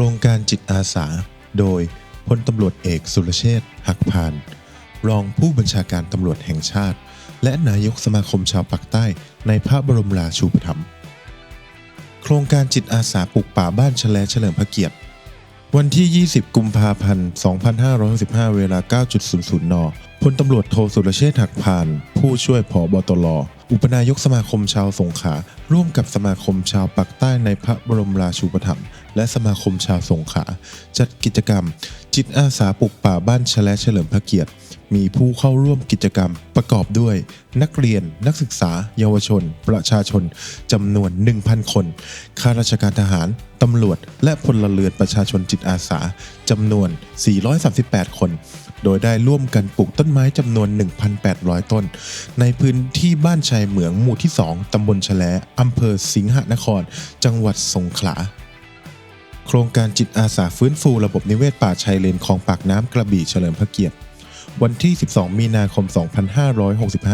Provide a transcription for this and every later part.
ครงการจิตอาสา โดยพลตำรวจเอกสุรเชษฐ์หักพาน รองผู้บัญชาการตำรวจแห่งชาติ และนายกสมาคมชาวปากใต้ในพระบรมราชูปถัมภ์โครงการจิตอาสาปลูกป่าบ้านแฉลเฉลิมพระเกียรติ วันที่ 20 กุมภาพันธ์ 2565 เวลา 9.00 น พลตำรวจโทสุรเชษฐ์หักพาน ผู้ช่วยผอบตรอุปนายกสมาคมชาวสงขลาร่วมกับสมาคมชาวปากใต้ในพระบรมราชูปถัมภ์และสมาคมชาวสงขลาจัดกิจกรรม จิตอาสาปลูกป่าบ้านแฉลเฉลิมพระเกียรติ มีผู้เข้าร่วมกิจกรรมประกอบด้วย นักเรียนนักศึกษา เยาวชน ประชาชนจำนวน 1,000 คนข้าราชการทหารตำรวจ และพลเรือนประชาชนจิตอาสาจำนวน 438 คน โดยได้ร่วมกันปลูกต้นไม้จำนวน 1,800 ต้น ในพื้นที่บ้านชายเหมืองหมู่ที่ 2ตำบลแฉลอำเภอสิงหนคร จังหวัดสงขลา โครงการจิตอาสาฟื้นฟูระบบนิเวศป่าชายเลนคลองปากน้ำกระบี่เฉลิมพระเกียรติ วันที่ 12 มีนาคม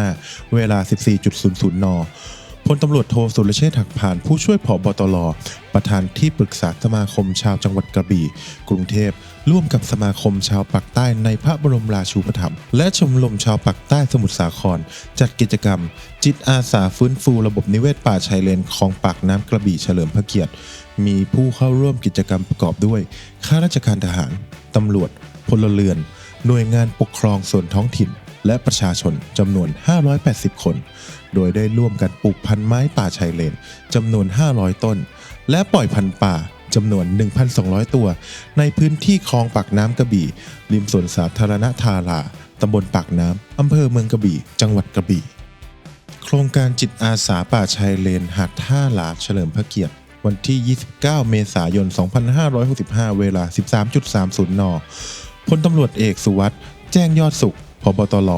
2565 เวลา 14.00 น พลตำรวจโทสุรเชษฐ์หักผ่านผู้ช่วยผอบตรประธานที่ปรึกษาสมาคมชาวจังหวัดกระบี่ กรุงเทพ ร่วมกับสมาคมชาวปากใต้ในพระบรมราชูปถัมภ์และชมรมชาวปากใต้สมุทรสาคร จัดกิจกรรม จิตอาสาฟื้นฟูระบบนิเวศป่าชายเลนคลองปากน้ำกระบี่เฉลิมพระเกียรติ มีผู้เข้าร่วมกิจกรรมประกอบด้วย ข้าราชการทหาร ตำรวจ พลเรือน หน่วยงานปกครองส่วนท้องถิ่น และประชาชนจำนวน 580 คน โดยได้ร่วมกันปลูกพันธุ์ไม้ป่าชายเลนจำนวน 500 ต้น และปล่อยพันธุ์ป่าจำนวน 1,200 ตัว ในพื้นที่คลองปากน้ำกระบี่ ริมสวนสาธารณทาราตำบลปากน้ำอำเภอเมืองกระบี่ จังหวัดกระบี่ โครงการจิตอาสาป่าชายเลนหาดท่าหลาเฉลิมพระเกียรติ วันที่ 29 เมษายน 2565 เวลา 13.30 น พลตำรวจเอกสุวัสด์แจ้งยอดสุข พบตร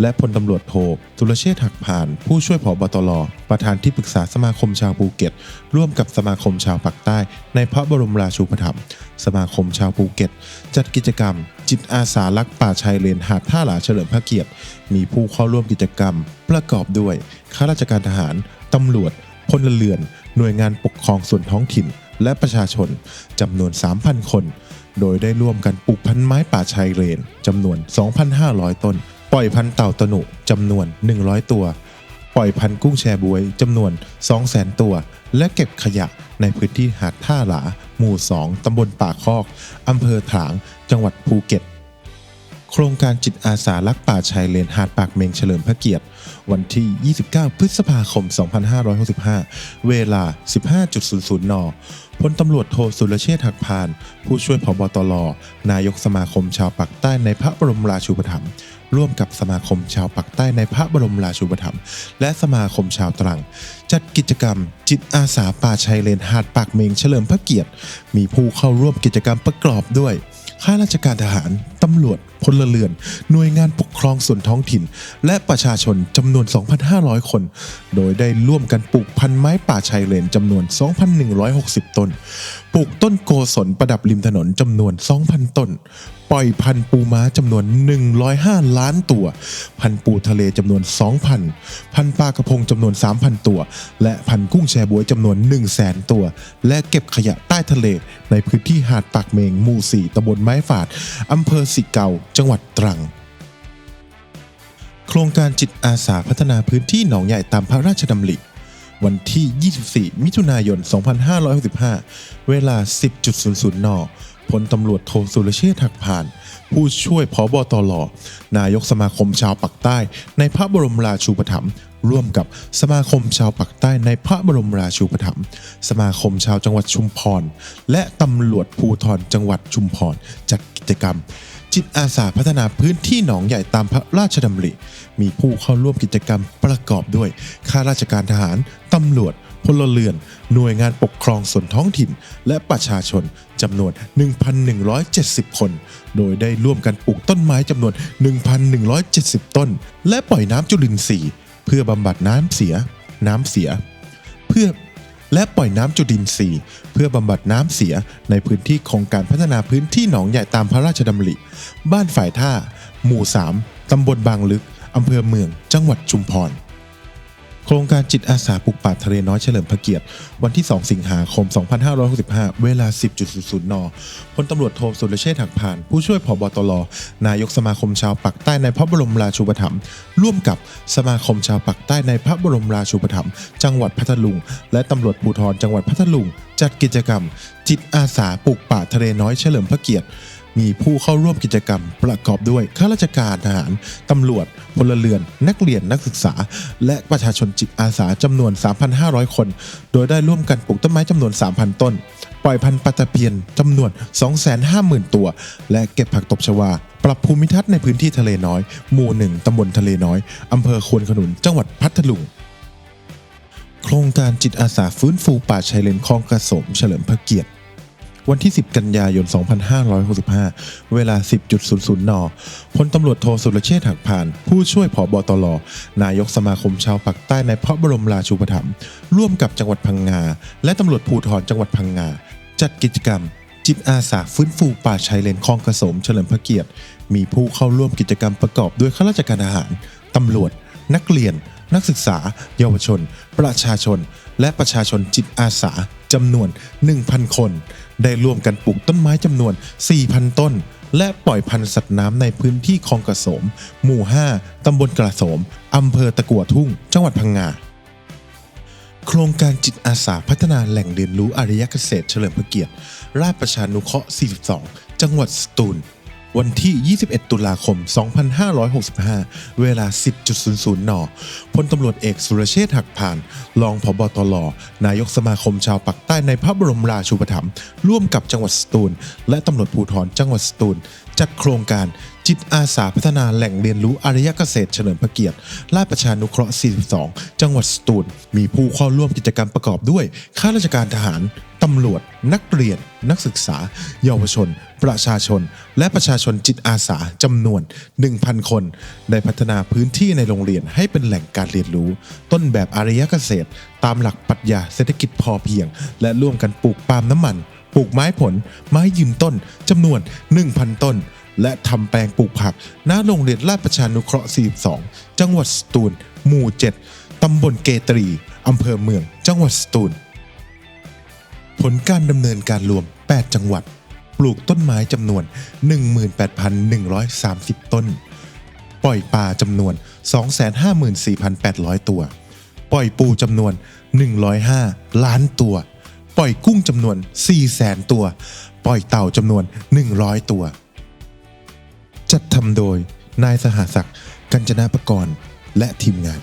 และพลตำรวจโทสุรเชษฐ์หักผ่าน ผู้ช่วยผบตรประธานที่ปรึกษาสมาคมชาวภูเก็ต ร่วมกับสมาคมชาวปากใต้ ในพระบรมราชูปถัมภ์สมาคมชาวภูเก็ต จัดกิจกรรม จิตอาสารักป่าชายเลนหาดท่าหลาเฉลิมพระเกียรติ มีผู้เข้าร่วมกิจกรรม ประกอบด้วยข้าราชการทหารตำรวจพลเรือน หน่วยงานปกครองส่วนท้องถิ่น และประชาชนจำนวน 3,000 คน โดยได้ร่วมกันปลูกพันไม้ป่าชายเลนจำนวน 2,500 ต้น ปล่อยพันเต่าตนุจำนวน 100 ตัว ปล่อยพันกุ้งแชบวยจำนวน 200,000 ตัว และเก็บขยะในพื้นที่หาดท่าหลา หมู่ 2 ตำบลป่าคอก อำเภอถาง จังหวัดภูเก็ต โครงการจิตอาสารักป่าชายเลนหาดปากเมงเฉลิมพระเกียรติ วันที่ 29 พฤษภาคม 2565 เวลา 15.00 น พลตำรวจโทสุรเชษฐ์หักพาน ผู้ช่วยผบตรนายกสมาคมชาวปากใต้ในพระบรมราชูปถัมภ์ร่วมกับสมาคมชาวปากใต้ในพระบรมราชูปถัมภ์และสมาคมชาวตรัง จัดกิจกรรม จิตอาสาป่าชายเลนหาดปากเมงเฉลิมพระเกียรติ มีผู้เข้าร่วมกิจกรรมประกอบด้วยข้าราชการทหาร ตำรวจ พลเรือน หน่วยงานปกครองส่วนท้องถิ่น และประชาชนจำนวน 2,500 คน โดยได้ร่วมกันปลูกพันไม้ป่าชายเลนจำนวน 2,160 ต้น ปลูกต้นโกศลประดับริมถนนจำนวน 2,000 ต้น ปล่อยพันปูม้าจำนวน 105 ล้านตัว พันปูทะเลจำนวน 2,000 พันปลากระพงจำนวน 3,000 ตัว และพันกุ้งแชบวยจำนวน 100,000 ตัว และเก็บขยะใต้ทะเล ในพื้นที่หาดปากเมงหมู่ 4ตำบลไม้ฝาดอำเภอสิเกาจังหวัดตรัง โครงการจิตอาสาพัฒนาพื้นที่หนองใหญ่ตามพระราชดำริ วันที่ 24 มิถุนายน 2565 เวลา 10.00 น พลตำรวจโทสุรเชษฐ์หักผ่าน ผู้ช่วยผบตรนายกสมาคมชาวปักใต้ ในพระบรมราชูปถัมภ์ร่วมกับสมาคมชาวปักใต้ในพระบรมราชูปถัมภ์สมาคมชาวจังหวัดชุมพร และตำรวจภูธรจังหวัดชุมพร จัดกิจกรรม จิตอาสาพัฒนาพื้นที่หนองใหญ่ตามพระราชดำริ มีผู้เข้าร่วมกิจกรรมประกอบด้วย ข้าราชการทหาร ตำรวจ พลเรือน หน่วยงานปกครองส่วนท้องถิ่น และประชาชนจำนวน 1,170 คน โดยได้ร่วมกันปลูกต้นไม้จำนวน 1,170 ต้น และปล่อยน้ำจุลินทรีย์ เพื่อบำบัดน้ำเสีย น้ำเสีย เพื่อ และปล่อยน้ำจุดินทรีย์เพื่อบำบัดน้ำเสียในพื้นที่โครงการพัฒนาพื้นที่หนองใหญ่ตามพระราชดำริ บ้านฝ่ายท่า หมู่ 3 ตำบลบางลึก อำเภอเมือง จังหวัดชุมพร โครงการจิตอาสาปลูกป่าทะเลน้อยเฉลิมพระเกียรติ วันที่ 2 สิงหาคม 2565 เวลา 10.00 น พลตำรวจโทสุรเชษฐ์หักพาน ผู้ช่วยผบตรนายกสมาคมชาวปักใต้ในพระบรมราชูปถัมภ์ร่วมกับสมาคมชาวปักใต้ในพระบรมราชูปถัมภ์จังหวัดพัทลุง และตำรวจภูธรจังหวัดพัทลุง จัดกิจกรรม จิตอาสาปลูกป่าทะเลน้อยเฉลิมพระเกียรติ มีผู้เข้าร่วมกิจกรรม ประกอบด้วยข้าราชการทหาร ตำรวจ พลเรือน นักเรียนนักศึกษา และประชาชนจิตอาสาจำนวน 3,500 คน โดยได้ร่วมกันปลูกต้นไม้จำนวน 3,000 ต้น ปล่อยพันธุ์ปลาตะเพียนจำนวน 250,000 ตัว และเก็บผักตบชวา ปรับภูมิทัศน์ในพื้นที่ทะเลน้อย หมู่หนึ่งตำบลทะเลน้อยอำเภอควนขนุน จังหวัดพัทลุงโครงการจิตอาสาฟื้นฟูป่าชายเลนคลองกระสมเฉลิมพระเกียรติ วันที่ 10 กันยายน 2565 เวลา 10.00 น พลตำรวจโทสุรเชษฐ์หักพาน ผู้ช่วยผอบอตรนายกสมาคมชาวปักใต้ในพระบรมราชูปถัมภ์ร่วมกับจังหวัดพังงา และตำรวจภูธรจังหวัดพังงา จัดกิจกรรม จิตอาสาฟื้นฟูป่าชายเลนคลองกระสมเฉลิมพระเกียรติ มีผู้เข้าร่วมกิจกรรมประกอบด้วยข้าราชการทหาร ตำรวจ นักเรียน นักศึกษา เยาวชน ประชาชน และประชาชนจิตอาสาจำนวน 1,000 คน ได้ร่วมกันปลูกต้นไม้จำนวน 4,000 ต้น และปล่อยพันธุ์สัตว์น้ำในพื้นที่คลองกระโสม หมู่ 5 ตำบลกระโสม อำเภอตะกัวทุ่ง จังหวัดพังงา โครงการจิตอาสาพัฒนาแหล่งเรียนรู้อารยเกษตรเฉลิมพระเกียรติ ราชประชานุเคราะห์ 42 จังหวัดสตูล วันที่ 21 ตุลาคม 2565 เวลา 10.00 น พลตำรวจเอกสุรเชษฐ์หักพาน รองผบตรนายกสมาคมชาวปักใต้ในพระบรมราชูปถัมภ์ร่วมกับจังหวัดสตูล และตำรวจภูธรจังหวัดสตูล จัดโครงการจิตอาสาพัฒนาแหล่งเรียนรู้อารยเกษตรเฉลิมพระเกียรติราชประชานุเคราะห์ 42 จังหวัดสตูล มีผู้เข้าร่วมกิจกรรมประกอบด้วย ข้าราชการทหาร ตำรวจ นักเรียน นักศึกษา เยาวชน ประชาชน และประชาชนจิตอาสาจำนวน 1,000 คนได้พัฒนาพื้นที่ในโรงเรียนให้เป็นแหล่งการเรียนรู้ ต้นแบบอารยเกษตร ตามหลักปรัชญาเศรษฐกิจพอเพียง และร่วมกันปลูกปาล์มน้ำมันปลูกไม้ผล ไม้ยืนต้นจำนวน 1,000 ต้น และทำแปลงปลูกผักณโรงเรียนราชประชานุเคราะห์ 42 จังหวัดสตูล หมู่ 7 ตำบลเกตรีอำเภอเมือง จังหวัดสตูล ผลการดำเนินการรวม 8 จังหวัด ปลูกต้นไม้จำนวน 18,130 ต้น ปล่อยปลาจำนวน 254,800 ตัว ปล่อยปูจำนวน 105 ล้านตัว ปล่อยกุ้งจำนวน 400,000 ตัว ปล่อยเต่าจำนวน 100 ตัว จัดทำโดยนายสหศักดิ์กัญจนาปกรณ์และทีมงาน